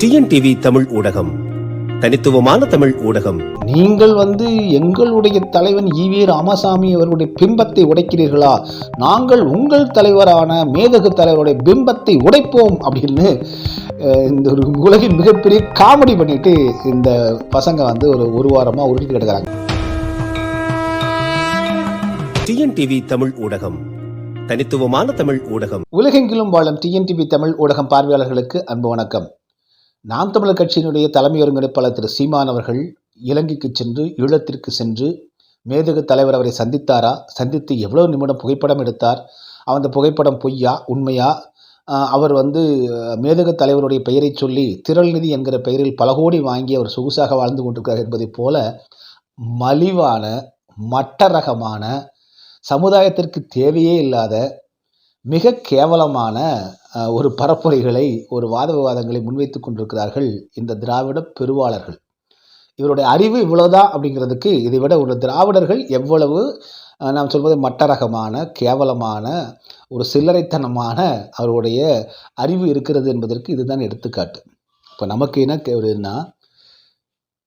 TNTV Tamil ஊடகம். தனித்துவமான தமிழ் ஊடகம். நீங்கள் வந்து எங்களுடைய தலைவன் ஈவே ராமசாமி அவர்களுடைய பிம்பத்தை உடைக்கிறீர்களா? நாங்கள் உங்கள் தலைவரான மேதகு தலைவருடைய பிம்பத்தை உடைப்போம் அப்படின்னு இந்த ஒரு உலகின் மிகப்பெரிய காமெடி பண்ணிட்டு இந்த பசங்க வந்து ஒரு ஒரு வாரமாக உருட்டிட்டு கிடக்குறாங்க. டிஎன்டிவி தமிழ் ஊடகம். தனித்துவமான தமிழ் ஊடகம். உலகெங்கிலும் வாழும் டிஎன்டிவி தமிழ் ஊடகம் பார்வையாளர்களுக்கு அன்பு வணக்கம். நாம் தமிழர் கட்சியினுடைய தலைமை ஒருங்கிணைப்பாளர் திரு சீமான் அவர்கள் இலங்கைக்கு சென்று ஈழத்திற்கு சென்று மேதகு தலைவர் அவரை சந்தித்தாரா? சந்தித்து எவ்வளவு நிமிடம் புகைப்படம் எடுத்தார்? அந்த புகைப்படம் பொய்யா உண்மையா? அவர் வந்து மேதக தலைவருடைய பெயரை சொல்லி திரள்நிதி என்கிற பெயரில் பல கோடி வாங்கி அவர் சொகுசாக வாழ்ந்து கொண்டிருக்கிறார் என்பதைப் போல மலிவான மட்டரகமான சமுதாயத்திற்கு தேவையே இல்லாத மிக கேவலமான ஒரு பரப்புரைகளை ஒரு வாத விவாதங்களை முன்வைத்து கொண்டிருக்கிறார்கள் இந்த திராவிட பெருவாளர்கள். இவருடைய அறிவு இவ்வளவுதான் அப்படிங்கிறதுக்கு இதை விட ஒரு திராவிடர்கள் எவ்வளவு நாம் சொல்வது மட்டரகமான கேவலமான ஒரு சில்லறைத்தனமான அவருடைய அறிவு இருக்கிறது என்பதற்கு இதுதான் எடுத்துக்காட்டு. இப்போ நமக்கு என்ன தேவைன்னா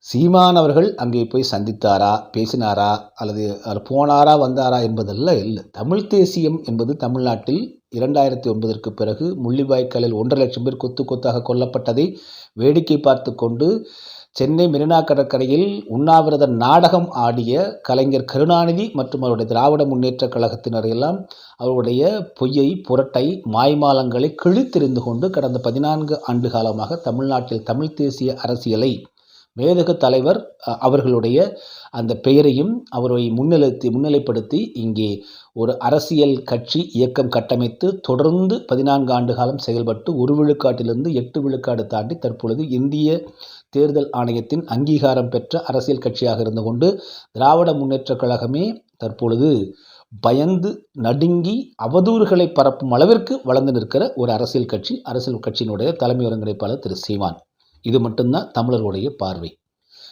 சீமான் அவர்கள் அங்கே போய் சந்தித்தாரா பேசினாரா அல்லது அவர் போனாரா வந்தாரா என்பதெல்லாம் இல்லை. தமிழ் தேசியம் என்பது தமிழ்நாட்டில் இரண்டாயிரத்தி ஒன்பதற்கு பிறகு முள்ளிவாய்க்காலில் ஒன்றரை லட்சம் பேர் கொத்து கொத்தாக கொல்லப்பட்டதை வேடிக்கை பார்த்து கொண்டு சென்னை மெரினா கடற்கரையில் உண்ணாவிரத நாடகம் ஆடிய கலைஞர் கருணாநிதி மற்றும் அவருடைய திராவிட முன்னேற்றக் கழகத்தினர் எல்லாம் அவருடைய பொய்யை புரட்டை மாய்மாலங்களை கிழித்தெறிந்து கொண்டு கடந்த பதினான்கு ஆண்டு காலமாக தமிழ்நாட்டில் தமிழ் தேசிய அரசியலை மேதகு தலைவர் அவர்களுடைய அந்த பெயரையும் அவரை முன்னிலைத்து முன்னிலைப்படுத்தி இங்கே ஒரு அரசியல் கட்சி இயக்கம் கட்டமைத்து தொடர்ந்து பதினான்கு ஆண்டு காலம் செயல்பட்டு ஒரு விழுக்காட்டிலிருந்து எட்டு விழுக்காடு தாண்டி தற்பொழுது இந்திய தேர்தல் ஆணையத்தின் அங்கீகாரம் பெற்ற அரசியல் கட்சியாக இருந்து கொண்டு திராவிட முன்னேற்றக் கழகமே தற்பொழுது பயந்து நடுங்கி அவதூறுகளை பரப்பும் அளவிற்கு வளர்ந்து நிற்கிற ஒரு அரசியல் கட்சி அரசியல் கட்சியினுடைய தலைமை ஒருங்கிணைப்பாளர் திரு சீமான். இது மட்டும்தான் தமிழர்களுடைய பார்வை.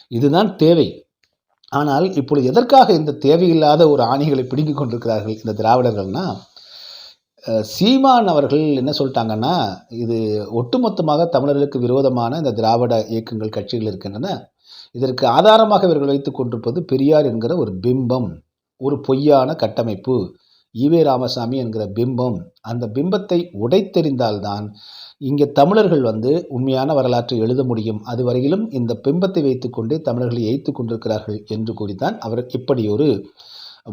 இதுதான் தேவை. ஆனால் இப்பொழுது எதற்காக இந்த தேவையில்லாத ஒரு ஆணைகளை பிடுங்கி கொண்டிருக்கிறார்கள் இந்த திராவிடர்கள்னா சீமான் அவர்கள் என்ன சொல்லிட்டாங்கன்னா இது ஒட்டுமொத்தமாக தமிழர்களுக்கு விரோதமான இந்த திராவிட இயக்கங்கள் கட்சிகள் இருக்கின்றன. இதற்கு ஆதாரமாக இவர்கள் வைத்துக் கொண்டிருப்பது பெரியார் என்கிற ஒரு பிம்பம் ஒரு பொய்யான கட்டமைப்பு. ஈவே ராமசாமி என்கிற பிம்பம். அந்த பிம்பத்தை உடைத்தெறிந்தால்தான் இங்கே தமிழர்கள் வந்து உண்மையான வரலாற்றை எழுத முடியும். அதுவரையிலும் இந்த பிம்பத்தை வைத்துக்கொண்டே தமிழர்களை எய்த்து கொண்டிருக்கிறார்கள் என்று கூறித்தான் அவர் இப்படி ஒரு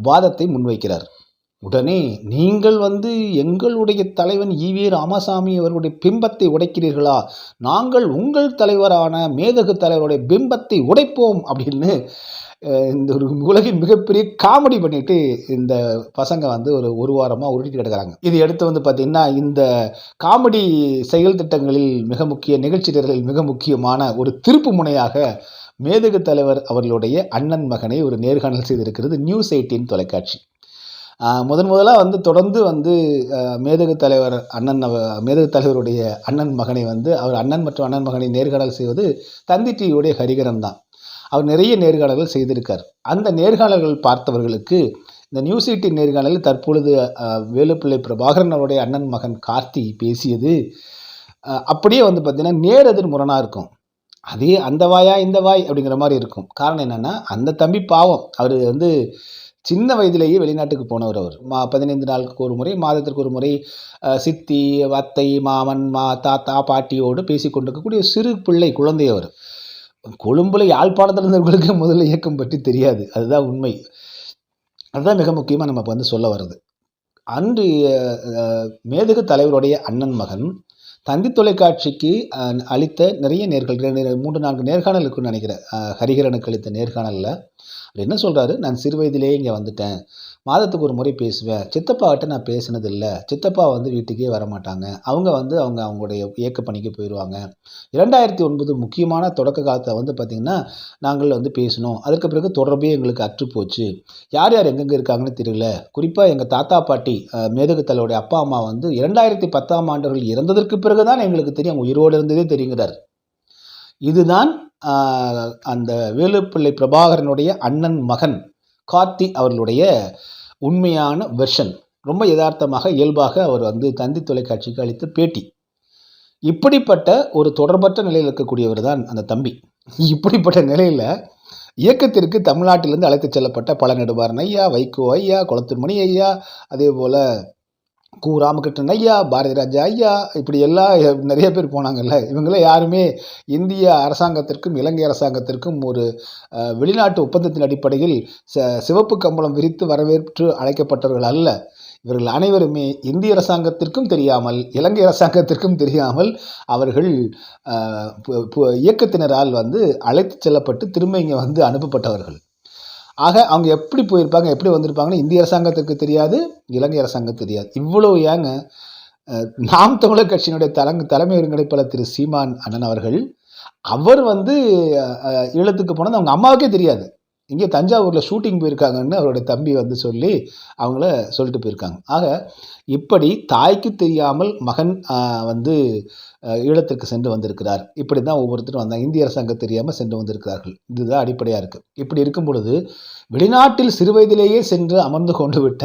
வாதத்தை முன்வைக்கிறார். உடனே நீங்கள் வந்து எங்களுடைய தலைவன் ஈவே ராமசாமி அவர்களுடைய பிம்பத்தை உடைக்கிறீர்களா? நாங்கள் உங்கள் தலைவரான மேதகு தலைவருடைய பிம்பத்தை உடைப்போம் அப்படின்னு இந்த ஒரு உலகின் மிகப்பெரிய காமெடி பண்ணிட்டு இந்த பசங்க வந்து ஒரு ஒரு வாரமாக உருட்டிட்டு கிடக்கிறாங்க. இது எடுத்து வந்து பார்த்திங்கன்னா இந்த காமெடி செயல் திட்டங்களில் மிக முக்கிய நிகழ்ச்சி நிரலில் மிக முக்கியமான ஒரு திருப்பு முனையாக மேதகு தலைவர் அவர்களுடைய அண்ணன் மகனை ஒரு நேர்காணல் செய்திருக்கிறது நியூஸ் எயிட்டின் தொலைக்காட்சி. முதன் முதலாக வந்து தொடர்ந்து வந்து மேதகு தலைவர் அண்ணன் மேதகு தலைவருடைய அண்ணன் மகனை வந்து அவர் அண்ணன் மற்றும் அண்ணன் மகனை நேர்காணல் செய்வது தந்தி டிவியுடைய ஹரிகரன் தான் அவர் நிறைய நேர்காணல்கள் செய்திருக்கார். அந்த நேர்காணல்கள் பார்த்தவர்களுக்கு இந்த நியூஸ் எயிட்டின் நேர்காணலில் தற்பொழுது வேலுப்பிள்ளை பிரபாகரன் அவருடைய அண்ணன் மகன் கார்த்தி பேசியது அப்படியே வந்து பார்த்தீங்கன்னா நேரெதிர் முரணாக இருக்கும். அதே அந்த வாயா இந்த வாய் அப்படிங்கிற மாதிரி இருக்கும். காரணம் என்னென்னா அந்த தம்பி பாவம். அவர் வந்து சின்ன வயதிலேயே வெளிநாட்டுக்கு போனவர் அவர். மா பதினைந்து நாளுக்கு ஒரு முறை மாதத்திற்கு ஒரு முறை சித்தி அத்தை மாமன் மா தாத்தா பாட்டியோடு பேசி கொண்டிருக்கக்கூடிய சிறு பிள்ளை குழந்தை அவர். கொழும்புல யாழ்ப்பாணத்தில் இருந்தவர்களுக்கு முதல்ல இயக்கம் பற்றி தெரியாது. அதுதான் உண்மை. அதுதான் மிக முக்கியமாக நம்ம வந்து சொல்ல வர்றது. அன்று மேதகு தலைவருடைய அண்ணன் மகன் தந்தி தொலைக்காட்சிக்கு அளித்த நிறைய நேர்கள் மூன்று நான்கு நேர்காணல் இருக்குன்னு நினைக்கிறேன். ஹரிகரனுக்கு அளித்த நேர்காணலில். அவர் என்ன சொல்கிறாரு நான் சிறு வயதிலேயே இங்கே வந்துட்டேன். மாதத்துக்கு ஒரு முறை பேசுவேன். சித்தப்பாக்கிட்ட நான் பேசினதில்லை. சித்தப்பா வந்து வீட்டுக்கே வர மாட்டாங்க அவங்க வந்து அவங்க அவங்களுடைய இயக்க பணிக்கு போயிடுவாங்க இரண்டாயிரத்தி ஒன்பது முக்கியமான தொடக்க காலத்தில் வந்து பார்த்திங்கன்னா நாங்கள் வந்து பேசினோம். அதற்கு பிறகு தொடர்பே எங்களுக்கு அற்றுப்போச்சு யார் யார் எங்கெங்கே இருக்காங்கன்னு தெரியல. குறிப்பாக எங்கள் தாத்தா பாட்டி மேதகத்தலோடைய அப்பா அம்மா வந்து இரண்டாயிரத்தி பத்தாம் ஆண்டுகள் இறந்ததற்கு பிறகு தான் எங்களுக்கு தெரியும். அவங்க உயிரோடு இருந்ததே தெரியுங்கிறார் இதுதான் அந்த வேலுப்பிள்ளை பிரபாகரனுடைய அண்ணன் மகன். கார்த்தி அவர்களுடைய உண்மையான வெர்ஷன் ரொம்ப யதார்த்தமாக இயல்பாக அவர் வந்து தந்தி தொலைக்காட்சிக்கு அளித்த பேட்டி. இப்படிப்பட்ட ஒரு தொடர்பற்ற நிலையில் இருக்கக்கூடியவர் தான் அந்த தம்பி. இப்படிப்பட்ட நிலையில் இயக்கத்திற்கு தமிழ்நாட்டிலிருந்து அழைத்துச் செல்லப்பட்ட பல நெடுவாரன் ஐயா வைகோ ஐயா குளத்துமணி ஐயா அதே போல் கு ராமகிருஷ்ணன் ஐயா பாரதி ராஜா ஐயா. இப்படி எல்லா நிறைய பேர் போனாங்கல்ல. இவங்கள யாருமே இந்திய அரசாங்கத்திற்கும் இலங்கை அரசாங்கத்திற்கும் ஒரு வெளிநாட்டு ஒப்பந்தத்தின் அடிப்படையில் ச சிவப்பு கம்பளம் விரித்து வரவேற்று அழைக்கப்பட்டவர்கள் அல்ல. இவர்கள் அனைவருமே இந்திய அரசாங்கத்திற்கும் தெரியாமல் இலங்கை அரசாங்கத்திற்கும் தெரியாமல் அவர்கள் பு- இயக்கத்தினரால் வந்து அழைத்து செல்லப்பட்டு திரும்ப இங்கே வந்து அனுப்பப்பட்டவர்கள். ஆக அவங்க எப்படி போயிருப்பாங்க எப்படி வந்திருப்பாங்கன்னு இந்திய அரசாங்கத்துக்கு தெரியாது இலங்கை அரசாங்கம் தெரியாது. இவ்வளவு ஏங்க நாம் தமிழர் கட்சியினுடைய தலங் தலைமை ஒருங்கிணைப்பாளர் திரு சீமான் அண்ணன் அவர்கள் அவர் வந்து ஈழத்துக்கு போனது அவங்க அம்மாவுக்கே தெரியாது. இங்கே தஞ்சாவூரில் ஷூட்டிங் போயிருக்காங்கன்னு அவருடைய தம்பி வந்து சொல்லி அவங்கள சொல்லிட்டு போயிருக்காங்க. ஆக இப்படி தாய்க்கு தெரியாமல் மகன் வந்து ஈழத்திற்கு சென்று வந்திருக்கிறார். இப்படி தான் ஒவ்வொருத்தரும் வந்தாங்க இந்திய அரசாங்கம் தெரியாமல் சென்று வந்திருக்கிறார்கள். இதுதான் அடிப்படையாக இருக்குது இப்படி இருக்கும் பொழுது வெளிநாட்டில் சிறுவயதிலேயே சென்று அமர்ந்து கொண்டு விட்ட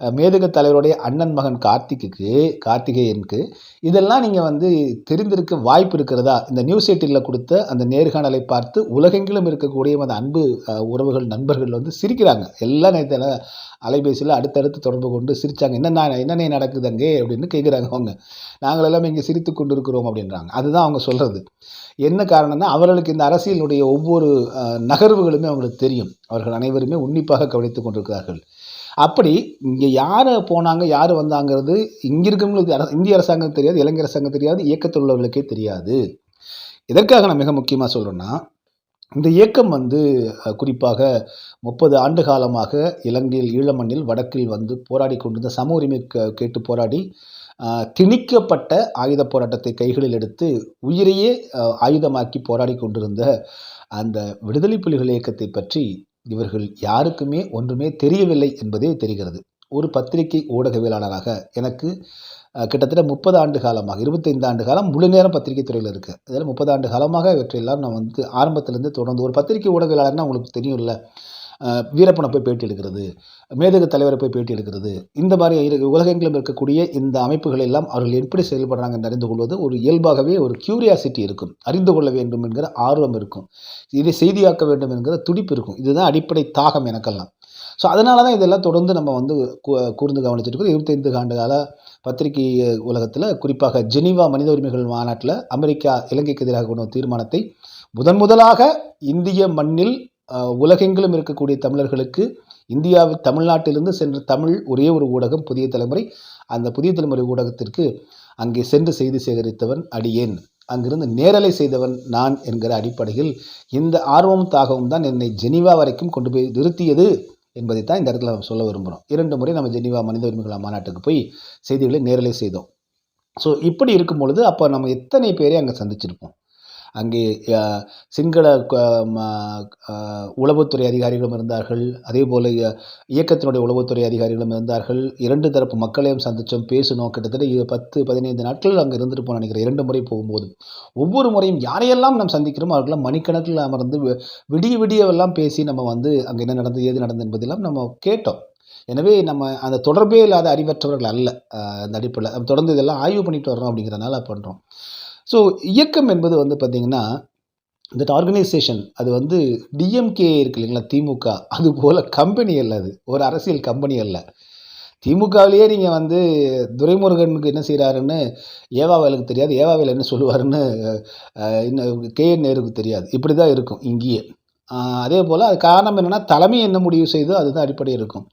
மேதக தலைவருடைய அண்ணன் மகன் கார்த்திக்கு கார்த்திகேயனுக்கு இதெல்லாம் நீங்கள் வந்து தெரிந்திருக்க வாய்ப்பு இருக்கிறதா? இந்த நியூஸ் எயிட்டில் கொடுத்த அந்த நேர்காணலை பார்த்து உலகெங்கிலும் இருக்கக்கூடிய அந்த அன்பு உறவுகள் நண்பர்கள் வந்து சிரிக்கிறாங்க. எல்லா நேரத்தில் அலைபேசியில் அடுத்தடுத்து தொடர்பு கொண்டு சிரிச்சாங்க. என்னென்ன என்னென்ன நடக்குது அங்கே? அப்படின்னு கேட்குறாங்க அவங்க. நாங்கள் எல்லாம் இங்கே சிரித்து கொண்டு இருக்கிறோம் அப்படின்றாங்க. அதுதான் அவங்க சொல்கிறது என்ன காரணம்னா அவர்களுக்கு இந்த அரசியலுடைய ஒவ்வொரு நகர்வுகளுமே அவங்களுக்கு தெரியும். அவர்கள் அனைவருமே உன்னிப்பாக கவனித்து கொண்டிருக்கிறார்கள். அப்படி இங்கே யார் போனாங்க யார் வந்தாங்கிறது இங்கே இருக்கவங்களுக்கு அர- இந்திய அரசாங்கம் தெரியாது இலங்கை அரசாங்கம் தெரியாது இயக்கத்தில் உள்ளவர்களுக்கே தெரியாது. எதற்காக நான் மிக முக்கியமாக சொல்கிறேன்னா இந்த இயக்கம் வந்து குறிப்பாக முப்பது ஆண்டு காலமாக இலங்கையில் ஈழமண்ணில் வடக்கில் வந்து போராடி கொண்டிருந்த சம உரிமை க- கேட்டு போராடி திணிக்கப்பட்ட ஆயுத போராட்டத்தை கைகளில் எடுத்து உயிரையே ஆயுதமாக்கி போராடி கொண்டிருந்த அந்த விடுதலை புலிகள் இயக்கத்தை பற்றி இவர்கள் யாருக்குமே ஒன்றுமே தெரியவில்லை என்பதே தெரிகிறது. ஒரு பத்திரிகை ஊடகவியலாளராக எனக்கு கிட்டத்தட்ட முப்பது ஆண்டு காலமாக இருபத்தைந்து ஆண்டு காலம் முழு நேரம் பத்திரிகை துறையில் இருக்குது இதில் முப்பது ஆண்டு காலமாக இவற்றையெல்லாம் நான் வந்து ஆரம்பத்திலேருந்து தொடர்ந்து ஒரு பத்திரிகை ஊடகவியலாளர்னா உங்களுக்கு தெரியும்ல. இல்லை வீரப்பனை போய் பேட்டி எடுக்கிறது மேதகு தலைவரை போய் பேட்டி எடுக்கிறது இந்த மாதிரி இரு- உலகெங்கிலும் இருக்கக்கூடிய இந்த அமைப்புகள் எல்லாம் அவர்கள் எப்படி செயல்படுறாங்க என்று அறிந்து கொள்வது ஒரு இயல்பாகவே ஒரு கியூரியாசிட்டி இருக்கும். அறிந்து கொள்ள வேண்டும் என்கிற ஆர்வம் இருக்கும். இதை செய்தியாக்க வேண்டும் என்கிற துடிப்பு இருக்கும். இதுதான் அடிப்படை தாகம் எனக்கெல்லாம். ஸோ அதனால தான் இதெல்லாம் தொடர்ந்து நம்ம வந்து கூ- கூர்ந்து கவனிச்சிருக்கோம் இருபத்தைந்து ஆண்டு கால பத்திரிகை உலகத்தில் குறிப்பாக ஜெனீவா மனித உரிமைகள் மாநாட்டில் அமெரிக்கா இலங்கைக்கு எதிராக கொண்ட தீர்மானத்தை முதன் முதலாக இந்திய மண்ணில் உலகெங்கிலும் இருக்கக்கூடிய தமிழர்களுக்கு இந்தியாவில் தமிழ்நாட்டிலிருந்து சென்ற தமிழ் ஒரே ஒரு ஊடகம் புதிய தலைமுறை. அந்த புதிய தலைமுறை ஊடகத்திற்கு அங்கே சென்று செய்தி சேகரித்தவன் அடியேன். அங்கிருந்து நேரலை செய்தவன் நான் என்கிற அடிப்படையில் இந்த ஆர்வம் தாகவும் தான் என்னை ஜெனீவா வரைக்கும் கொண்டு போய் நிறுத்தியது என்பதை தான் இந்த இடத்துல நம்ம சொல்ல விரும்புகிறோம் இரண்டு முறை நம்ம ஜெனீவா மனித உரிமைகள் மாநாட்டுக்கு போய் செய்திகளை நேரலை செய்தோம். ஸோ இப்படி இருக்கும் பொழுது அப்போ நம்ம எத்தனை பேரை அங்கே சந்திச்சிருப்போம்? அங்கே சிங்கள ம- உளவுத்துறை அதிகாரிகளும் இருந்தார்கள். அதே போல் இயக்கத்தினுடைய உளவுத்துறை அதிகாரிகளும் இருந்தார்கள். இரண்டு தரப்பு மக்களையும் சந்தித்தோம் பேசினோம். கிட்டத்தட்ட பத்து பதினைந்து நாட்கள் அங்கே இருந்திருப்போம் நினைக்கிறேன். இரண்டு முறை போகும்போது. ஒவ்வொரு முறையும் யாரையெல்லாம் நாம் சந்திக்கிறோமோ அவர்களெல்லாம் மணிக்கணக்கில் அமர்ந்து வி- விடிய விடியவெல்லாம் பேசி நம்ம வந்து அங்கே என்ன நடந்தது ஏது நடந்தது என்பதெல்லாம் நம்ம கேட்டோம். எனவே நம்ம அந்த தொடர்பே இல்லாத அறிவற்றவர்கள் அல்ல அந்த அடிப்படையில். தொடர்ந்து இதெல்லாம் ஆய்வு பண்ணிட்டு வர்றோம் அப்படிங்கிறனால பண்ணுறோம் ஸோ இயக்கம் என்பது வந்து பார்த்திங்கன்னா இந்த ஆர்கனைசேஷன் அது வந்து டிஎம்கே இருக்கு இல்லைங்களா திமுக. அது போல் கம்பெனி அல்ல அது. ஒரு அரசியல் கம்பெனி அல்ல. திமுகவிலேயே நீங்கள் வந்து துரைமுருகனுக்கு என்ன செய்கிறாருன்னு ஏவாவேலுக்கு தெரியாது ஏவாவேல் என்ன சொல்லுவாருன்னு இன்னும் கே கேஎன் நேருக்கு தெரியாது. இப்படி தான் இருக்கும் இங்கேயே. அதே போல் அது காரணம் என்னென்னா தலைமை என்ன முடிவு செய்தோ அதுதான் அடிப்படை இருக்கும்.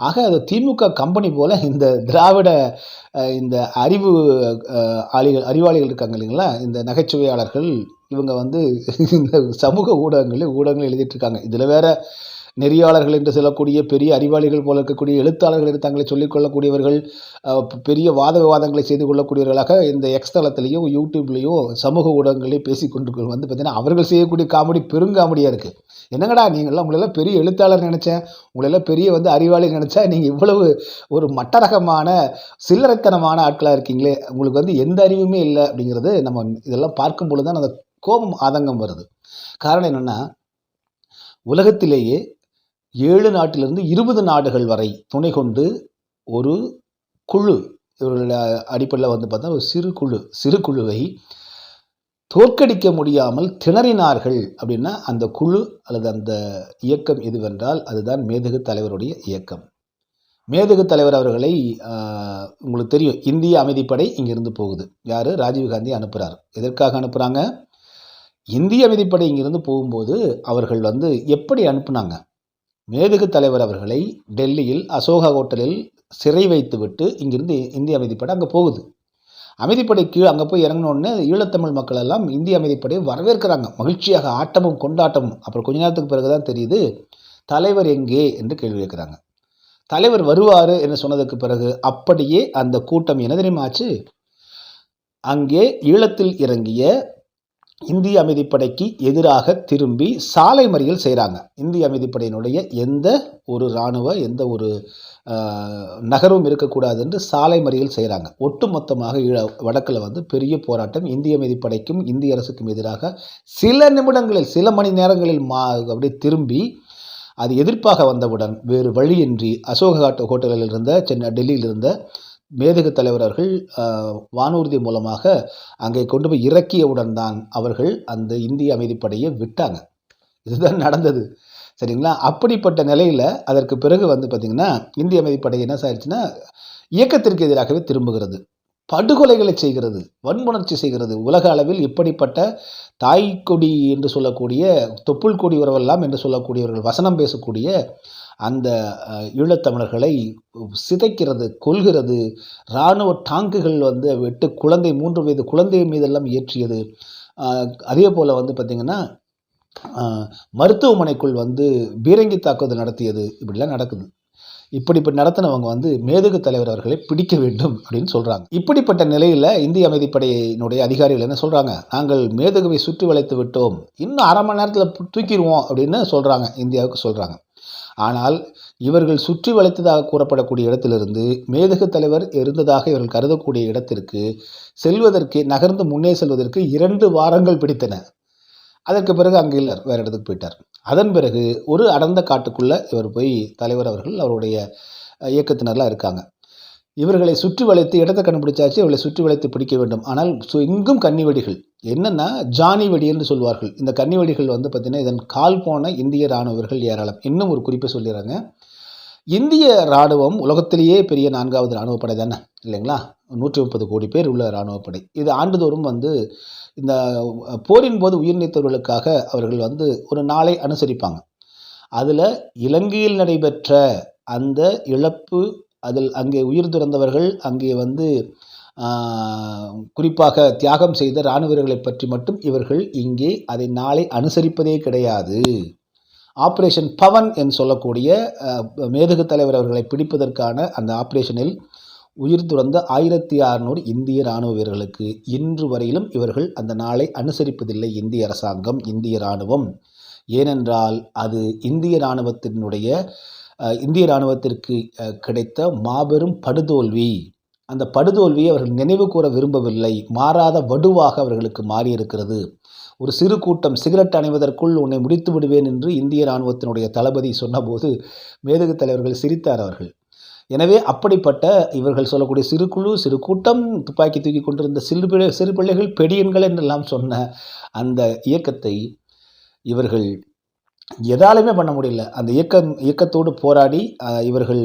ஆக அது திமுக கம்பெனி போல் இந்த திராவிட இந்த அறிவு ஆளிகள் அறிவாளிகள் இருக்காங்க இல்லைங்களா? இந்த நகைச்சுவையாளர்கள் இவங்க வந்து இந்த சமூக ஊடகங்களில் ஊடகங்கள் எழுதிட்டு இருக்காங்க. இதில் வேற நெறியாளர்கள் என்று சொல்லக்கூடிய பெரிய அறிவாளிகள் போல இருக்கக்கூடிய எழுத்தாளர்கள் என்று தங்களை சொல்லிக்கொள்ளக்கூடியவர்கள் பெரிய வாத விவாதங்களை செய்து கொள்ளக்கூடியவர்களாக இந்த எக்ஸ் தளத்திலையும் யூடியூப்லேயும் சமூக ஊடகங்களையும் பேசி கொண்டு வந்து பார்த்தீங்கன்னா அவர்கள் செய்யக்கூடிய காமெடி பெருங்காமெடியாக இருக்குது என்னங்கடா நீங்கள்லாம் உங்களெல்லாம் பெரிய எழுத்தாளர் நினச்சேன். உங்களெல்லாம் பெரிய வந்து அறிவாளி நினச்சா நீங்கள் இவ்வளவு ஒரு மட்டரகமான சில்லறைத்தனமான ஆட்களாக இருக்கீங்களே. உங்களுக்கு வந்து எந்த அறிவுமே இல்லை அப்படிங்கிறது நம்ம இதெல்லாம் பார்க்கும் பொழுது தான் அந்த கோபம் ஆதங்கம் வருது. காரணம் என்னென்னா உலகத்திலேயே ஏழு நாட்டிலிருந்து இருபது நாடுகள் வரை துணை கொண்டு ஒரு குழு இவர்களோட அடிப்படையில் வந்து பார்த்தா ஒரு சிறு குழு சிறு குழுவை தோற்கடிக்க முடியாமல் திணறினார்கள் அப்படின்னா அந்த குழு அல்லது அந்த இயக்கம் எதுவென்றால் அதுதான் மேதகு தலைவருடைய இயக்கம். மேதகு தலைவர் அவர்களை உங்களுக்கு தெரியும் இந்திய அமைதிப்படை இங்கிருந்து போகுது. யார்? ராஜீவ்காந்தி அனுப்புகிறார் எதற்காக அனுப்புகிறாங்க இந்திய அமைதிப்படை இங்கிருந்து போகும்போது அவர்கள் வந்து எப்படி அனுப்புனாங்க? மேதகு தலைவர் அவர்களை டெல்லியில் அசோகா ஹோட்டலில் சிறை வைத்துவிட்டு இங்கிருந்து இந்திய அமைதிப்படை அங்கே போகுது. அமைதிப்படை கீழ் அங்கே போய் இறங்கினோடனே ஈழத்தமிழ் மக்கள் எல்லாம் இந்திய அமைதிப்படையை வரவேற்கிறாங்க. மகிழ்ச்சியாக ஆட்டமும் கொண்டாட்டமும். அப்புறம் கொஞ்ச நேரத்துக்கு பிறகு தான் தெரியுது தலைவர் எங்கே என்று கேள்வி கேட்குறாங்க. தலைவர் வருவார் என்று சொன்னதுக்கு பிறகு அப்படியே அந்த கூட்டம் என்ன தெரியுமாச்சு அங்கே ஈழத்தில் இறங்கிய இந்திய அமைதிப்படைக்கு எதிராக திரும்பி சாலை மறியல் செய்கிறாங்க இந்திய அமைதிப்படையினுடைய எந்த ஒரு இராணுவ எந்த ஒரு நகரும் இருக்கக்கூடாது என்று சாலை மறியல் செய்கிறாங்க ஒட்டுமொத்தமாக ஈழ வடக்கில் வந்து பெரிய போராட்டம் இந்திய அமைதிப்படைக்கும் இந்திய அரசுக்கும் எதிராக சில நிமிடங்களில் சில மணி நேரங்களில் மா அப்படியே திரும்பி அது எதிர்ப்பாக வந்தவுடன் வேறு வழியின்றி அசோக ஹோட்டலில் இருந்த சென்னை டெல்லியில் இருந்த மேதகு தலைவர் அவர்கள் வானூர்தி மூலமாக அங்கே கொண்டு போய் இறக்கியவுடன் தான் அவர்கள் அந்த இந்திய அமைதிப்படையை விட்டாங்க. இதுதான் நடந்தது. சரிங்களா? அப்படிப்பட்ட நிலையில் அதற்கு பிறகு வந்து பார்த்திங்கன்னா இந்திய அமைதிப்படை என்ன ஆயிடுச்சுன்னா இயக்கத்திற்கு எதிராகவே திரும்புகிறது. படுகொலைகளை செய்கிறது வன்முணர்ச்சி செய்கிறது. உலக அளவில் இப்படிப்பட்ட தாய்க்கொடி என்று சொல்லக்கூடிய தொப்புள் கொடி உறவெல்லாம் என்று சொல்லக்கூடியவர்கள் வசனம் பேசக்கூடிய அந்த ஈழத்தமிழர்களை சிதைக்கிறது கொல்கிறது. இராணுவ டாங்குகள் வந்து விட்டு குழந்தை மூன்று வயது குழந்தை மீதெல்லாம் ஏற்றியது. அதே போல் வந்து பார்த்திங்கன்னா மருத்துவமனைக்குள் வந்து பீரங்கி தாக்குதல் நடத்தியது. இப்படிலாம் நடக்குது. இப்படி இப்படி நடத்தினவங்க வந்து மேதகு தலைவர் அவர்களை பிடிக்க வேண்டும் அப்படின்னு சொல்கிறாங்க இப்படிப்பட்ட நிலையில் இந்திய அமைதிப்படையினுடைய அதிகாரிகள் என்ன சொல்கிறாங்க நாங்கள் மேதகுவை சுற்றி வளைத்து விட்டோம். இன்னும் அரை மணி நேரத்தில் தூக்கிடுவோம் அப்படின்னு சொல்கிறாங்க இந்தியாவுக்கு சொல்கிறாங்க ஆனால் இவர்கள் சுற்றி வளைத்ததாக கூறப்படக்கூடிய இடத்திலிருந்து மேதகு தலைவர் இருந்ததாக இவர்கள் கருதக்கூடிய இடத்திற்கு செல்வதற்கு நகர்ந்து முன்னே செல்வதற்கு இரண்டு வாரங்கள் பிடித்தன. அதற்கு பிறகு அங்கே இல்லை வேறு இடத்துக்கு போயிட்டார். அதன் பிறகு ஒரு அடர்ந்த காட்டுக்குள்ளே இவர் போய் தலைவர் அவர்கள் அவருடைய இயக்கத்தினர்லாம் இருக்காங்க. இவர்களை சுற்றி வளைத்து இடத்தை கண்டுபிடிச்சாச்சு இவர்களை சுற்றி வளைத்து பிடிக்க வேண்டும். ஆனால் சு இங்கும் கன்னி வெடிகள் என்னென்னா ஜானி வெடி என்று சொல்வார்கள். இந்த கன்னி வெடிகள் வந்து பார்த்திங்கன்னா இதன் கால் போன இந்திய இராணுவ வீரர்கள் ஏராளம். இன்னும் ஒரு குறிப்பை சொல்லிடுறாங்க. இந்திய இராணுவம் உலகத்திலேயே பெரிய நான்காவது இராணுவ படை தானே இல்லைங்களா? நூற்றி முப்பது கோடி பேர் உள்ள இராணுவ படை. இது ஆண்டுதோறும் வந்து இந்த போரின் போது உயிர் நீத்தவர்களுக்காக அவர்கள் வந்து ஒரு நாளை அனுசரிப்பாங்க. அதில் இலங்கையில் நடைபெற்ற அந்த இழப்பு அதில் அங்கே உயிர் துறந்தவர்கள் அங்கே வந்து குறிப்பாக தியாகம் செய்த இராணுவர்களை பற்றி மட்டும் இவர்கள் இங்கே அதை நாளை அனுசரிப்பதே கிடையாது. ஆப்ரேஷன் பவன் என்று சொல்லக்கூடிய மேதகு தலைவர் அவர்களை பிடிப்பதற்கான அந்த ஆப்ரேஷனில் உயிர் துறந்த ஆயிரத்தி அறநூறு இந்திய இராணுவ வீரர்களுக்கு இன்று வரையிலும் இவர்கள் அந்த நாளை அனுசரிப்பதில்லை இந்திய அரசாங்கம் இந்திய இராணுவம். ஏனென்றால் அது இந்திய இராணுவத்தினுடைய இந்திய இராணுவத்திற்கு கிடைத்த மாபெரும் படுதோல்வி. அந்த படுதோல்வியை அவர்கள் நினைவு கூற விரும்பவில்லை. மாறாத வடுவாக அவர்களுக்கு மாறியிருக்கிறது. ஒரு சிறு கூட்டம் சிகரெட் அணைவதற்குள் உன்னை முடித்து விடுவேன் என்று இந்திய இராணுவத்தினுடைய தளபதி சொன்னபோது மேதகு தலைவர்கள் சிரித்தார் அவர்கள். எனவே அப்படிப்பட்ட இவர்கள் சொல்லக்கூடிய சிறு குழு சிறு கூட்டம் துப்பாக்கி தூக்கி கொண்டிருந்த சிறு பிள்ளை சிறு பிள்ளைகள் பெடியன்கள் என்றெல்லாம் சொன்ன அந்த இயக்கத்தை இவர்கள் எதாலுமே பண்ண முடியல. அந்த இயக்கம் இயக்கத்தோடு போராடி இவர்கள்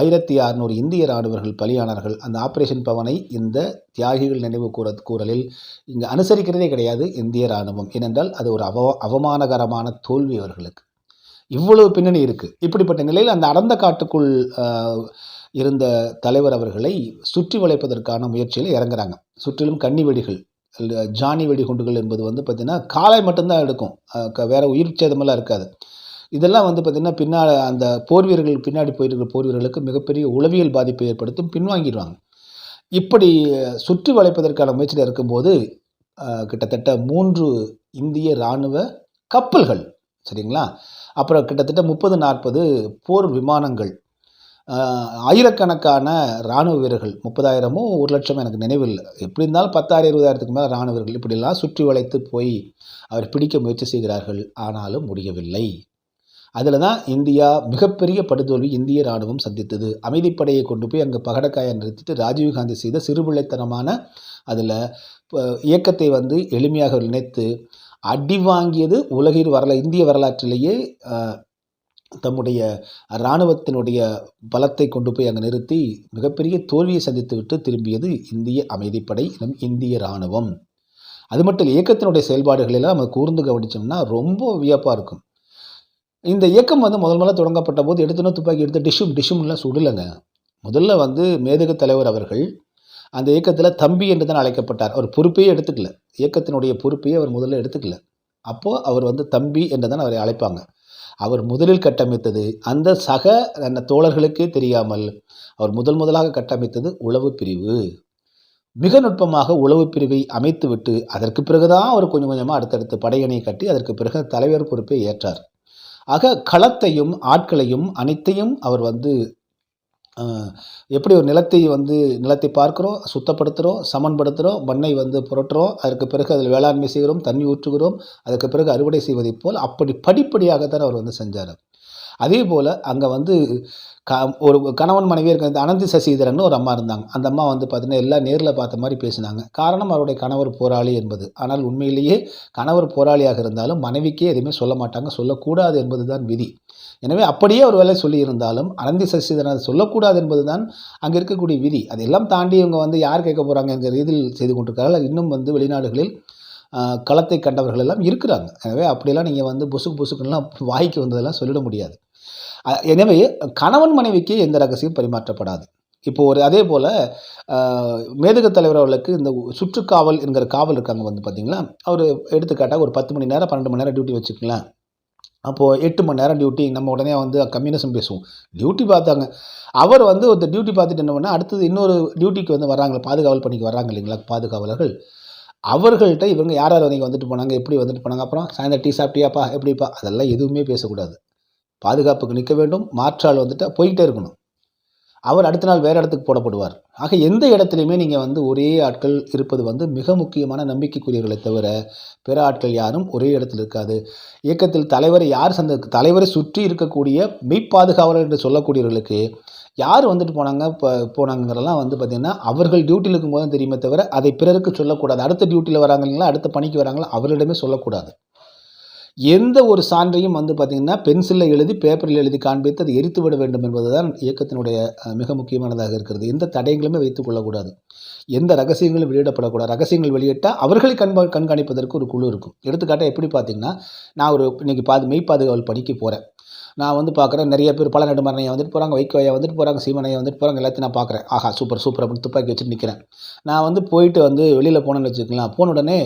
ஆயிரத்தி அறநூறு இந்திய ராணுவர்கள் பலியானார்கள். அந்த ஆப்ரேஷன் பவனை இந்த தியாகிகள் நினைவு கூற கூறலில் இங்கே அனுசரிக்கிறதே கிடையாது இந்திய ராணுவம். ஏனென்றால் அது ஒரு அவ அவமானகரமான தோல்வி அவர்களுக்கு இவ்வளவு பின்னணி இருக்குது இப்படிப்பட்ட நிலையில் அந்த அடர்ந்த காட்டுக்குள் இருந்த தலைவர் அவர்களை சுற்றி வளைப்பதற்கான முயற்சியில் இறங்குறாங்க. சுற்றிலும் கன்னி வெடிகள். ஜானி வெடிகுண்டுகள் என்பது வந்து பார்த்திங்கன்னா காலை மட்டும்தான் எடுக்கும். வேறு க- உயிர் சேதமெல்லாம் இருக்காது. இதெல்லாம் வந்து பார்த்திங்கன்னா பின்னால் அந்த போர் வீரர்கள் பின்னாடி போயிருக்கிற போர் வீரர்களுக்கு மிகப்பெரிய உளவியல் பாதிப்பை ஏற்படுத்தும் பின்வாங்கிடுவாங்க. இப்படி சுற்றி வளைப்பதற்கான முயற்சியில் இருக்கும்போது கிட்டத்தட்ட மூன்று இந்திய இராணுவ கப்பல்கள் சரிங்களா? அப்புறம் கிட்டத்தட்ட முப்பது நாற்பது போர் விமானங்கள் ஆயிரக்கணக்கான இராணுவ வீரர்கள் முப்பதாயிரமோ ஒரு லட்சமோ எனக்கு நினைவில்லை எப்படி இருந்தாலும் பத்தாயிரம் இருபதாயிரத்துக்கு மேலே இராணுவ வீரர்கள் இப்படிலாம் சுற்றி வளைத்து போய் அவர் பிடிக்க முயற்சி செய்கிறார்கள். ஆனாலும் முடியவில்லை. அதில் தான் இந்தியா மிகப்பெரிய படுதோல்வி இந்திய ராணுவம் சந்தித்தது. அமைதிப்படையை கொண்டு போய் அங்கே பகடக்காயை நிறுத்திட்டு ராஜீவ்காந்தி செய்த சிறுபிள்ளைத்தனமான அதில் இயக்கத்தை வந்து எளிமையாக நினைத்து அடி வாங்கியது உலகின் வரல இந்திய வரலாற்றிலேயே தம்முடைய இராணுவத்தினுடைய பலத்தை கொண்டு போய் அங்கே நிறுத்தி மிகப்பெரிய தோல்வியை சந்தித்துவிட்டு திரும்பியது இந்திய அமைதிப்படை எனும் இந்திய இராணுவம். அது மட்டும் இல்லை இயக்கத்தினுடைய செயல்பாடுகளெல்லாம் நம்ம கூர்ந்து கவனித்தோம்னா ரொம்ப வியப்பாக இருக்கும். இந்த இயக்கம் வந்து முதல் முதல்ல தொடங்கப்பட்ட போது எடுத்துன்னு துப்பாக்கி எடுத்து டிஷும் டிஷும்லாம் சுடலைங்க. முதல்ல வந்து மேதகு தலைவர் அவர்கள் அந்த இயக்கத்தில் தம்பி என்று தான் அழைக்கப்பட்டார். அவர் பொறுப்பையே எடுத்துக்கல. இயக்கத்தினுடைய பொறுப்பையே அவர் முதல்ல எடுத்துக்கல. அப்போது அவர் வந்து தம்பி என்று தான் அவரை அழைப்பாங்க. அவர் முதலில் கட்டமைத்தது அந்த சக அந்த தோழர்களுக்கே தெரியாமல் அவர் முதல் முதலாக கட்டமைத்தது உளவு பிரிவு. மிக நுட்பமாக உளவு பிரிவை அமைத்துவிட்டு அதற்கு பிறகுதான் அவர் கொஞ்சம் கொஞ்சமாக அடுத்தடுத்து படையணை கட்டி அதற்கு பிறகு தலைவர் பொறுப்பை ஏற்றார். ஆக களத்தையும் ஆட்களையும் அனைத்தையும் அவர் வந்து எப்படி ஒரு நிலத்தை வந்து நிலத்தை பார்க்குறோம் சுத்தப்படுத்துகிறோம் சமன்படுத்துகிறோம் மண்ணை வந்து புரட்டுறோம் அதற்கு பிறகு அதில் வேளாண்மை செய்கிறோம் தண்ணி ஊற்றுகிறோம் அதற்கு பிறகு அறுவடை செய்வதைப் போல் அப்படி படிப்படியாகத்தான் அவர் வந்து செஞ்சார். அதே போல் அங்கே வந்து க ஒரு கணவன் மனைவி இருக்க அனந்தி சசிதரன் ஒரு அம்மா இருந்தாங்க. அந்த அம்மா வந்து பார்த்தீங்கன்னா எல்லாம் நேரில் பார்த்த மாதிரி பேசினாங்க. காரணம் அவருடைய கணவர் போராளி என்பது. ஆனால் உண்மையிலேயே கணவர் போராளியாக இருந்தாலும் மனைவிக்கே எதுவுமே சொல்ல மாட்டாங்க. சொல்லக்கூடாது என்பது தான் விதி. எனவே அப்படியே ஒரு வேலை சொல்லியிருந்தாலும் அனந்தி சசிதரன் அதை சொல்லக்கூடாது என்பது தான் அங்கே இருக்கக்கூடிய விதி. அதையெல்லாம் தாண்டி இவங்க வந்து யார் கேட்க போகிறாங்க என்கிற ரீதியில் செய்து கொண்டிருக்கிறார்கள். இன்னும் வந்து வெளிநாடுகளில் களத்தை கண்டவர்கள் எல்லாம் இருக்கிறாங்க. எனவே அப்படியெல்லாம் நீங்கள் வந்து புசுக்கு புசுக்குன்னெலாம் வாய்க்கு வந்ததெல்லாம் சொல்லிட முடியாது. எனவே கணவன் மனைவிக்கு எந்த ரகசியம் பரிமாற்றப்படாது. இப்போ ஒரு அதே போல் மேதக தலைவர் அவர்களுக்கு இந்த சுற்றுக்காவல் என்கிற காவல் இருக்காங்க வந்து பார்த்திங்களா அவர் எடுத்துக்காட்டாக ஒரு பத்து மணி நேரம் பன்னெண்டு மணி நேரம் டியூட்டி வச்சுக்கலாம் அப்போது எட்டு மணி நேரம் டியூட்டி நம்ம உடனே வந்து கம்யூனிசம் பேசுவோம். டியூட்டி பார்த்தாங்க. அவர் வந்து ஒருத்தர் டியூட்டி பார்த்துட்டு என்ன பண்ணால் அடுத்தது இன்னொரு டியூட்டிக்கு வந்து வர்றாங்க பாதுகாவல் பணிக்கு வராங்க இல்லைங்களா பாதுகாவலர்கள். அவர்கள்ட்ட இவங்க யார் யார் நீங்கள் வந்துட்டு போனாங்க எப்படி வந்துட்டு போனாங்க அப்புறம் சாயந்தரம் டீ சாப்பிட்டியாப்பா எப்படிப்பா? அதெல்லாம் எதுவுமே பேசக்கூடாது. பாதுகாப்புக்கு நிற்க வேண்டும் மாற்றால் வந்துட்டு போய்கிட்டே இருக்கணும். அவர் அடுத்த நாள் வேறு இடத்துக்கு போடப்படுவார். ஆக எந்த இடத்துலையுமே நீங்கள் வந்து ஒரே ஆட்கள் இருப்பது வந்து மிக முக்கியமான நம்பிக்கைக்குரியவர்களை தவிர பிற ஆட்கள் யாரும் ஒரே இடத்தில் இருக்காது. இயக்கத்தில் தலைவரை யார் சந்த தலைவரை சுற்றி இருக்கக்கூடிய மெய்ப்பாதுகாவலர் என்று சொல்லக்கூடியவர்களுக்கு யார் வந்துட்டு போனாங்க இப்போ போனாங்கிறதெல்லாம் வந்து பார்த்திங்கன்னா அவர்கள் டியூட்டியில் இருக்கும்போது தான் தெரியுமே தவிர அதை பிறருக்கு சொல்லக்கூடாது. அடுத்த டியூட்டியில் வராங்க இல்லைங்களா அடுத்த பணிக்கு வராங்களா அவர்களிடமே சொல்லக்கூடாது. எந்த ஒரு சான்றையும் வந்து பார்த்திங்கன்னா பென்சிலில் எழுதி பேப்பரில் எழுதி காண்பித்து அதை எரித்து விட வேண்டும் என்பதுதான் இயக்கத்தினுடைய மிக முக்கியமானதாக இருக்கிறது. எந்த தடயங்களுமே வைத்துக் கொள்ளக்கூடாது. எந்த ரகசியங்களும் வெளியிடப்படக்கூடாது. ரகசியங்கள் வெளியிட்டால் அவர்களை கண்பா கண்காணிப்பதற்கு ஒரு குழு இருக்கும். எடுத்துக்காட்டாக எப்படி பார்த்தீங்கன்னா நான் ஒரு இன்றைக்கி பாது மெய் பாதுகாவல் பணிக்கு போகிறேன் நான் வந்து பார்க்குறேன் நிறைய பேர் பல நெடுமரணையை வந்துட்டு போகிறாங்க வைக்கோயா வந்துட்டு போகிறாங்க சீமனையை வந்துட்டு போகிறாங்க எல்லாத்தையும் நான் பார்க்குறேன். ஆஹா சூப்பர் சூப்பர் அப்படின்னு துப்பாக்கி வச்சுட்டு நிற்கிறேன் நான் வந்து போயிட்டு வந்து வெளியில் போனேன்னு வச்சுக்கலாம் போன உடனே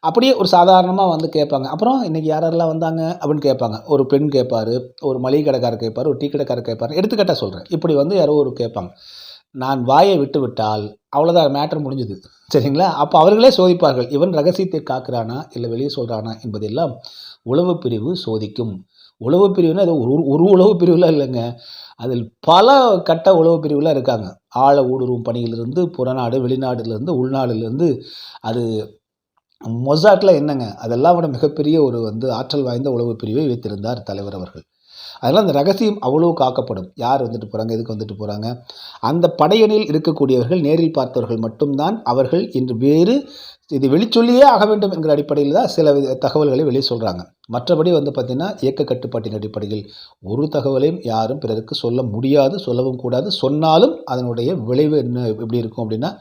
அப்படியே ஒரு சாதாரணமாக வந்து கேட்பாங்க. அப்புறம் இன்றைக்கி யார் யாரெல்லாம் வந்தாங்க அப்படின்னு கேட்பாங்க. ஒரு பெண் கேட்பார் ஒரு மளிகை கடைக்காரர் கேட்பார் ஒரு டீ கடைக்காரர் கேட்பாரு. எடுத்துக்கிட்டால் சொல்கிறேன் இப்படி வந்து யாரோ ஒரு கேட்பாங்க. நான் வாயை விட்டு விட்டால் அவ்வளோதான் மேட்டர் முடிஞ்சுது. சரிங்களா? அப்போ அவர்களே சோதிப்பார்கள். இவன் ரகசியத்தை காக்கிறானா இல்லை வெளியே சொல்கிறானா என்பதெல்லாம் உளவு பிரிவு சோதிக்கும். உளவு பிரிவுனா அது ஒரு ஒரு உளவு பிரிவுலாம் இல்லைங்க. அதில் பல கட்ட உளவு பிரிவுலாம் இருக்காங்க. ஆழ ஊடுருவும் பணியிலிருந்து புறநாடு வெளிநாடுலேருந்து உள்நாடுலேருந்து அது மொசாட்டில் என்னங்க? அதெல்லாம் விட மிகப்பெரிய ஒரு வந்து ஆற்றல் வாய்ந்த உளவு பிரிவை வைத்திருந்தார் தலைவர் அவர்கள். அதனால் அந்த ரகசியம் அவ்வளோ காக்கப்படும். யார் வந்துட்டு போகிறாங்க எதுக்கு வந்துட்டு போகிறாங்க அந்த படையணியில் இருக்கக்கூடியவர்கள் நேரில் பார்த்தவர்கள் மட்டும்தான் அவர்கள் இன்று வேறு இது வெளிச்சொல்லியே ஆக வேண்டும் என்கிற அடிப்படையில் தான் சில தகவல்களை வெளியே சொல்கிறாங்க மற்றபடி வந்து பார்த்திங்கன்னா இயக்க கட்டுப்பாட்டின் அடிப்படையில் ஒரு தகவலையும் யாரும் பிறருக்கு சொல்ல முடியாது சொல்லவும் கூடாது. சொன்னாலும் அதனுடைய விளைவு என்ன எப்படி இருக்கும் அப்படின்னா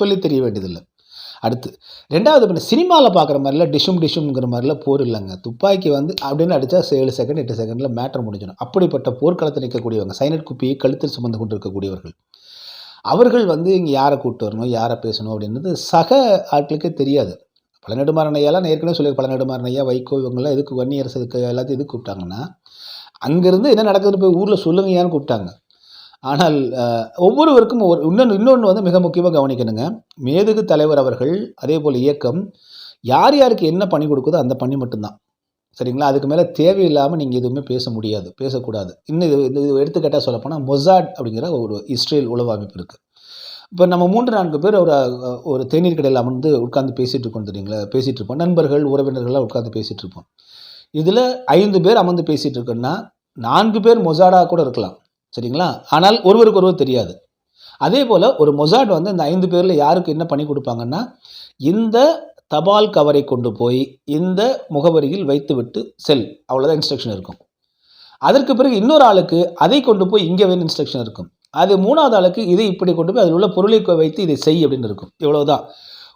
சொல்லி தெரிய வேண்டியதில்லை. அடுத்து. ரெண்டாவது பண்ண சினிமாவில் பார்க்குற மாதிரிலாம் டிஷும் டிஷும்ங்கிற மாதிரிலாம் போர் இல்லைங்க. துப்பாக்கி வந்து அப்படின்னு அடித்தா ஏழு செகண்ட் எட்டு செகண்டில் மேட்டர் முடிஞ்சிடும். அப்படிப்பட்ட போர்க்களத்தில் நிற்கக்கூடியவங்க சைனட் குப்பியை கழுத்தில் சுமந்து கொண்டு இருக்கக்கூடியவர்கள் அவர்கள் வந்து இங்கே யாரை கூப்பிட்டு வரணும் யாரை பேசணும் அப்படின்றது சக ஆட்களுக்கே தெரியாது. பல நெடுமாறனையெல்லாம் ஏற்கனவே சொல்லி பல நெடுமாறனையா வைகோ இவங்கெல்லாம் எதுக்கு வன்னியரசு இதுக்கு எல்லாத்தையும் எதுக்கு கூப்பிட்டாங்கன்னா அங்கேருந்து என்ன நடக்குதுன்னு போய் ஊரில் சொல்லுங்கயான்னு கூப்பிட்டாங்க. ஆனால் ஒவ்வொருவருக்கும் ஒரு இன்னொன்று இன்னொன்று வந்து மிக முக்கியமாக கவனிக்கணுங்க. மேதகு தலைவர் அவர்கள் அதே போல் இயக்கம் யார் யாருக்கு என்ன பண்ணி கொடுக்குதோ அந்த பணி மட்டும்தான். சரிங்களா? அதுக்கு மேலே தேவையில்லாமல் நீங்கள் எதுவுமே பேச முடியாது பேசக்கூடாது. இன்னும் இது இது இது சொல்லப்போனால் மொசாட் அப்படிங்கிற ஒரு இஸ்ரேல் உளவு அமைப்பு இருக்குது இப்போ நம்ம மூன்று நான்கு பேர் ஒரு ஒரு தேநீர் கடையில் அமர்ந்து உட்கார்ந்து பேசிகிட்டு இருக்கோம் தெரியுங்களா? பேசிகிட்டு இருப்போம். நண்பர்கள் உறவினர்கள்லாம் உட்கார்ந்து பேசிகிட்டு இருப்போம். இதில் ஐந்து பேர் அமர்ந்து பேசிகிட்டு இருக்கோன்னா நான்கு பேர் மொசாடாக கூட இருக்கலாம். சரிங்களா? ஆனால் ஒருவருக்கு ஒருவர் தெரியாது. அதே போல் ஒரு மொசாட் வந்து இந்த ஐந்து பேரில் யாருக்கு என்ன பண்ணி கொடுப்பாங்கன்னா இந்த தபால் கவரை கொண்டு போய் இந்த முகவரியில் வைத்துவிட்டு செல். அவ்வளோதான் இன்ஸ்ட்ரக்ஷன் இருக்கும். அதற்கு பிறகு இன்னொரு ஆளுக்கு அதை கொண்டு போய் இங்கே வேணும் இன்ஸ்ட்ரக்ஷன் இருக்கும். அது மூணாவது ஆளுக்கு இதை இப்படி கொண்டு போய் அதில் உள்ள பொருளை வைத்து இதை செய் அப்படின்னு இருக்கும். இவ்வளோதான்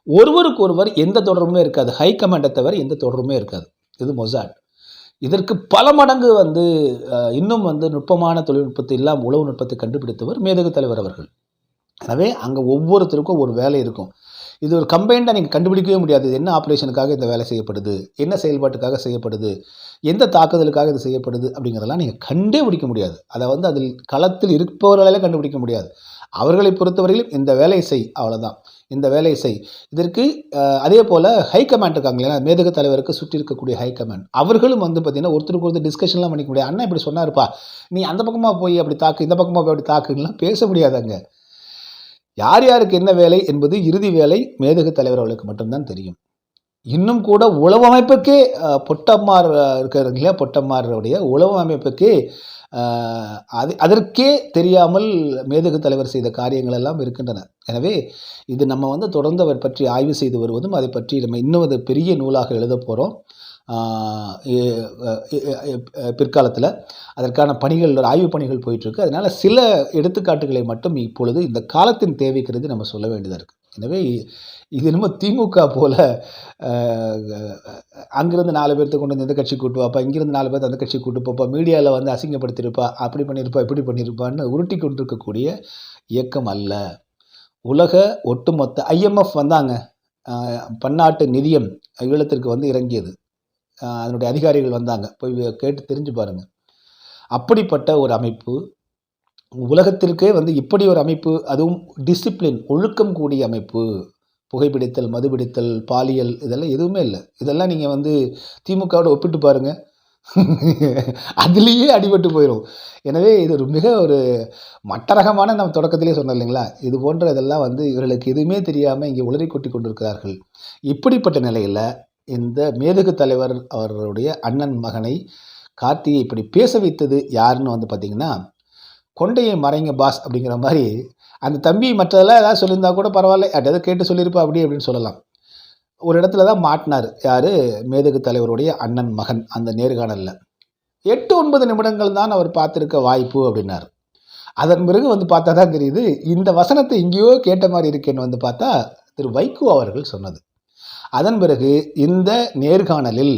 ஒருவருக்கு ஒருவர் எந்த தொடர்புமே இருக்காது. ஹை கமாண்டை தவிர எந்த தொடர்புமே இருக்காது. இது மொசாட் இதற்கு பல மடங்கு வந்து இன்னும் வந்து நுட்பமான தொழில்நுட்பத்தை இல்லாமல் உளவு நுட்பத்தை கண்டுபிடித்தவர் மேதகு தலைவர் அவர்கள். எனவே அங்கே ஒவ்வொருத்தருக்கும் ஒரு வேலை இருக்கும். இது ஒரு கம்பைண்டாக நீங்கள் கண்டுபிடிக்கவே முடியாது. என்ன ஆப்ரேஷனுக்காக இந்த வேலை செய்யப்படுது? என்ன செயல்பாட்டுக்காக செய்யப்படுது? எந்த தாக்குதலுக்காக இது செய்யப்படுது? அப்படிங்கிறதெல்லாம் நீங்கள் கண்டே பிடிக்க முடியாது. அதை வந்து அதில் களத்தில் இருப்பவர்களாலே கண்டுபிடிக்க முடியாது. அவர்களை பொறுத்தவரையிலும் இந்த வேலையை செய் அவ்வளோதான் இந்த வேலையை செய். இதற்கு அதே போல் ஹை கமாண்ட் இருக்காங்க இல்லையா? மேதக தலைவருக்கு சுற்றி இருக்கக்கூடிய ஹை கமாண்ட் அவர்களும் வந்து பார்த்தீங்கன்னா ஒருத்தருக்கு ஒருத்தர் டிஸ்கஷன்லாம் பண்ணிக்க முடியாது. அண்ணா இப்படி சொன்னார்ப்பா. நீ அந்த பக்கமாக போய் அப்படி தாக்கு இந்த பக்கமாக போய் அப்படி தாக்குங்கலாம் பேச முடியாதாங்க. யார் யாருக்கு என்ன வேலை என்பது இறுதி வேலை மேதகு தலைவர் அவர்களுக்கு மட்டும்தான் தெரியும். இன்னும் கூட உளவமைப்புக்கே பொட்டம்மார் இருக்கிறாங்க இல்லையா? பொட்டம்மாருடைய உளவமைப்புக்கே அமைப்புக்கே அது அதற்கே தெரியாமல் மேதகு தலைவர் செய்த காரியங்கள் எல்லாம் இருக்கின்றன. எனவே இது நம்ம வந்து தொடர்ந்து அவர் பற்றி ஆய்வு செய்து வருவதும் அதை பற்றி நம்ம இன்னும் அது பெரிய நூலாக எழுத போகிறோம் பிற்காலத்தில். அதற்கான பணிகள் ஒரு ஆய்வு பணிகள் போயிட்டுருக்கு. அதனால் சில எடுத்துக்காட்டுகளை மட்டும் இப்பொழுது இந்த காலத்தின் தேவைக்கிறது நம்ம சொல்ல வேண்டியதாக இருக்குது எனவே இது என்னமோ திமுக போல் அங்கிருந்து நாலு பேர்த்த கொண்டு வந்து இந்த கட்சி கூட்டு வாப்பா நாலு பேர்த்த அந்த கட்சி கூட்டு போப்பா மீடியாவில் வந்து அசிங்கப்படுத்தியிருப்பா அப்படி பண்ணியிருப்பா இப்படி பண்ணியிருப்பான்னு உருட்டி கொண்டிருக்கக்கூடிய இயக்கம் அல்ல. உலக ஒட்டுமொத்த ஐஎம்எஃப் வந்தாங்க. பன்னாட்டு நிதியம் ஈழத்திற்கு வந்து இறங்கியது. அதனுடைய அதிகாரிகள் வந்தாங்க. போய் கேட்டு தெரிஞ்சு பாருங்கள் அப்படிப்பட்ட ஒரு அமைப்பு உலகத்திற்கே வந்து இப்படி ஒரு அமைப்பு அதுவும் டிசிப்ளின் ஒழுக்கம் கூடிய அமைப்பு. புகைப்பிடித்தல் மதுபிடித்தல் பாலியல் இதெல்லாம் எதுவுமே இல்லை. இதெல்லாம் நீங்கள் வந்து திமுகவோட ஒப்பிட்டு பாருங்கள் அதுலேயே அடிபட்டு போயிடும் எனவே இது ஒரு மிக ஒரு மட்டரகமான நம்ம தொடக்கத்திலே சொன்னோம் இல்லைங்களா? இது போன்ற இதெல்லாம் வந்து இவர்களுக்கு எதுவுமே தெரியாமல் இங்கே உளறி கொட்டி கொண்டிருக்கிறார்கள். இப்படிப்பட்ட நிலையில் இந்த மேதகு தலைவர் அவர்களுடைய அண்ணன் மகனை கார்த்தியை இப்படி பேச வைத்தது யாருன்னு வந்து பார்த்திங்கன்னா கொண்டையை மறைங்க பாஸ் அப்படிங்கிற மாதிரி அந்த தம்பி மற்றதெல்லாம் ஏதாவது சொல்லியிருந்தா கூட பரவாயில்ல. யார்ட்டையாவது கேட்டு சொல்லியிருப்பா அப்படி அப்படின்னு சொல்லலாம். ஒரு இடத்துல தான் மாட்டினார். யார்? மேதகு தலைவருடைய அண்ணன் மகன் அந்த நேர்காணலில். எட்டு ஒன்பது நிமிடங்கள் தான் அவர் பார்த்துருக்க வாய்ப்பு அப்படின்னார். அதன் பிறகு வந்து பார்த்தா தான் தெரியுது இந்த வசனத்தை எங்கேயோ கேட்ட மாதிரி இருக்கேன்னு வந்து பார்த்தா திரு வைகோ அவர்கள் சொன்னது. அதன் பிறகு இந்த நேர்காணலில்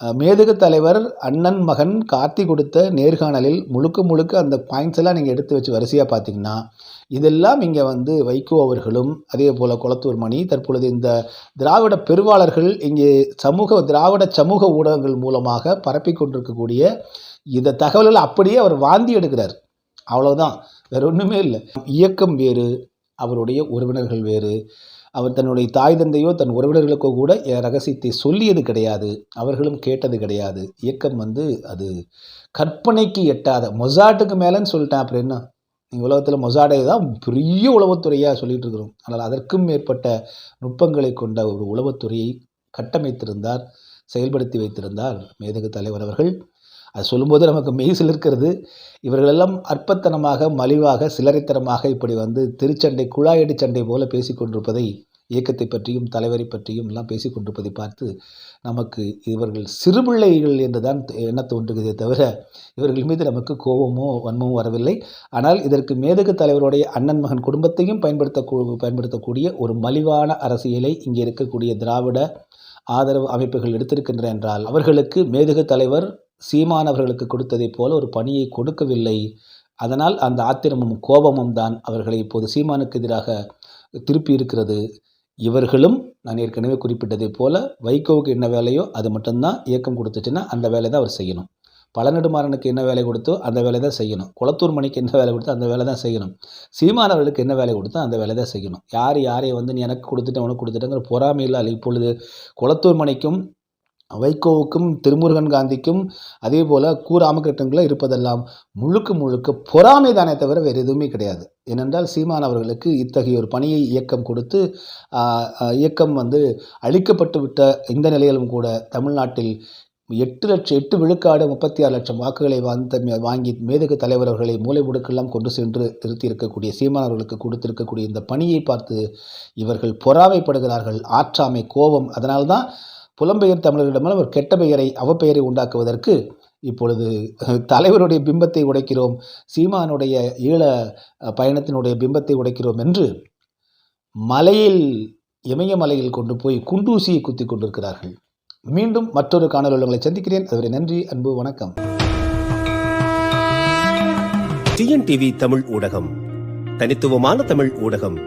மேதகு தலைவர் அண்ணன் மகன் கார்த்தி கொடுத்த நேர்காணலில் முழுக்க முழுக்க அந்த பாயிண்ட்ஸ் எல்லாம் நீங்கள் எடுத்து வச்சு வரிசையாக பார்த்தீங்கன்னா இதெல்லாம் இங்கே வந்து வைகோ அவர்களும் அதே போல் குளத்தூர் மணி தற்பொழுது இந்த திராவிட பெருவாளர்கள் இங்கே சமூக திராவிட சமூக ஊடகங்கள் மூலமாக பரப்பி கொண்டிருக்கக்கூடிய இந்த தகவல்களை அப்படியே அவர் வாந்தி எடுக்கிறார். அவ்வளோதான் வேற ஒன்றுமே இல்லை. இயக்கம் வேறு அவருடைய உறவினர்கள் வேறு. அவர் தன்னுடைய தாய் தந்தையோ தன் உறவினர்களுக்கோ கூட என் ரகசியத்தை சொல்லியது கிடையாது. அவர்களும் கேட்டது கிடையாது. இயக்கம் வந்து அது கற்பனைக்கு எட்டாத மொசாட்டுக்கு மேலேன்னு சொல்லிட்டேன் அப்புறம் என்ன? உலகத்தில் மொசாடை தான் பெரிய உளவுத்துறையாக சொல்லிகிட்டு இருக்கிறோம். ஆனால் அதற்கும் மேற்பட்ட நுட்பங்களை கொண்ட ஒரு உளவுத்துறையை கட்டமைத்திருந்தார் செயல்படுத்தி வைத்திருந்தார் மேதகு தலைவர் அவர்கள். அது சொல்லும்போது நமக்கு மெய் சிலிருக்கிறது இவர்களெல்லாம் அற்பத்தனமாக மலிவாக சிலரைத்தனமாக இப்படி வந்து திருச்சண்டை குழாயடி சண்டை போல பேசிக்கொண்டிருப்பதை இயக்கத்தை பற்றியும் தலைவரை பற்றியும் எல்லாம் பேசிக் கொண்டிருப்பதை பார்த்து நமக்கு இவர்கள் சிறுபிள்ளைகள் என்று தான் எண்ண தோன்றுகிறதே தவிர இவர்கள் மீது நமக்கு கோபமோ வன்மமோ வரவில்லை. ஆனால் இதற்கு மேதகு தலைவருடைய அண்ணன் மகன் குடும்பத்தையும் பயன்படுத்த பயன்படுத்தக்கூடிய ஒரு மலிவான அரசியலை இங்கே இருக்கக்கூடிய திராவிட ஆதரவு அமைப்புகள் எடுத்திருக்கின்றன என்றால் அவர்களுக்கு மேதகு தலைவர் சீமானவர்களுக்கு கொடுத்ததைப் போல ஒரு பணியை கொடுக்கவில்லை. அதனால் அந்த ஆத்திரமும் கோபமும் தான் அவர்களை இப்போது சீமானுக்கு எதிராக திருப்பி இருக்கிறது. இவர்களும் நான் ஏற்கனவே குறிப்பிட்டதை போல வைகோவுக்கு என்ன வேலையோ அது மட்டும்தான் இயக்கம் கொடுத்துச்சுன்னா அந்த வேலை தான் அவர் செய்யணும். பழநெடுமாறனுக்கு என்ன வேலை கொடுத்தோ அந்த வேலை தான் செய்யணும். குளத்தூர் மணிக்கு என்ன வேலை கொடுத்தோ அந்த வேலை தான் செய்யணும். சீமானவர்களுக்கு என்ன வேலை கொடுத்தோ அந்த வேலை தான் செய்யணும். யார் யாரை வந்து நீ எனக்கு கொடுத்துட்டேன் உனக்கு கொடுத்துட்டேங்கிற பொறாமையில் அல்ல இப்பொழுது குளத்தூர் மணிக்கும் வைகோவுக்கும் திருமுருகன் காந்திக்கும் அதே போல் கு இருப்பதெல்லாம் முழுக்க முழுக்க பொறாமை தானே தவிர வேறு எதுவுமே கிடையாது. ஏனென்றால் சீமான் அவர்களுக்கு இத்தகைய ஒரு பணியை இயக்கம் கொடுத்து இயக்கம் வந்து அழிக்கப்பட்டு விட்ட இந்த நிலையிலும் கூட தமிழ்நாட்டில் எட்டு லட்சம் எட்டு விழுக்காடு முப்பத்தி ஆறு லட்சம் வாக்குகளை வாழ்ந்த வாங்கி மேதகு தலைவர் அவர்களை மூலை முடுக்கெல்லாம் கொண்டு சென்று நிறுத்தி இருக்கக்கூடிய சீமானவர்களுக்கு கொடுத்திருக்கக்கூடிய இந்த பணியை பார்த்து இவர்கள் பொறாமைப்படுகிறார்கள். ஆற்றாமை கோபம். அதனால்தான் புலம்பெயர் தமிழர்களிடமெல்லாம் ஒரு கெட்ட பெயரை அவப்பெயரை உண்டாக்குவதற்கு இப்பொழுது தலைவருடைய பிம்பத்தை உடைக்கிறோம் சீமானுடைய ஈழ பயணத்தினுடைய பிம்பத்தை உடைக்கிறோம் என்று மலையில் இமயமலையில் கொண்டு போய் குண்டூசியை குத்தி கொண்டிருக்கிறார்கள். மீண்டும் மற்றொரு காணொலி உங்களை சந்திக்கிறேன். அதுவரை நன்றி அன்பு வணக்கம். டிஎன்டிவி தமிழ் ஊடகம். தனித்துவமான தமிழ் ஊடகம்.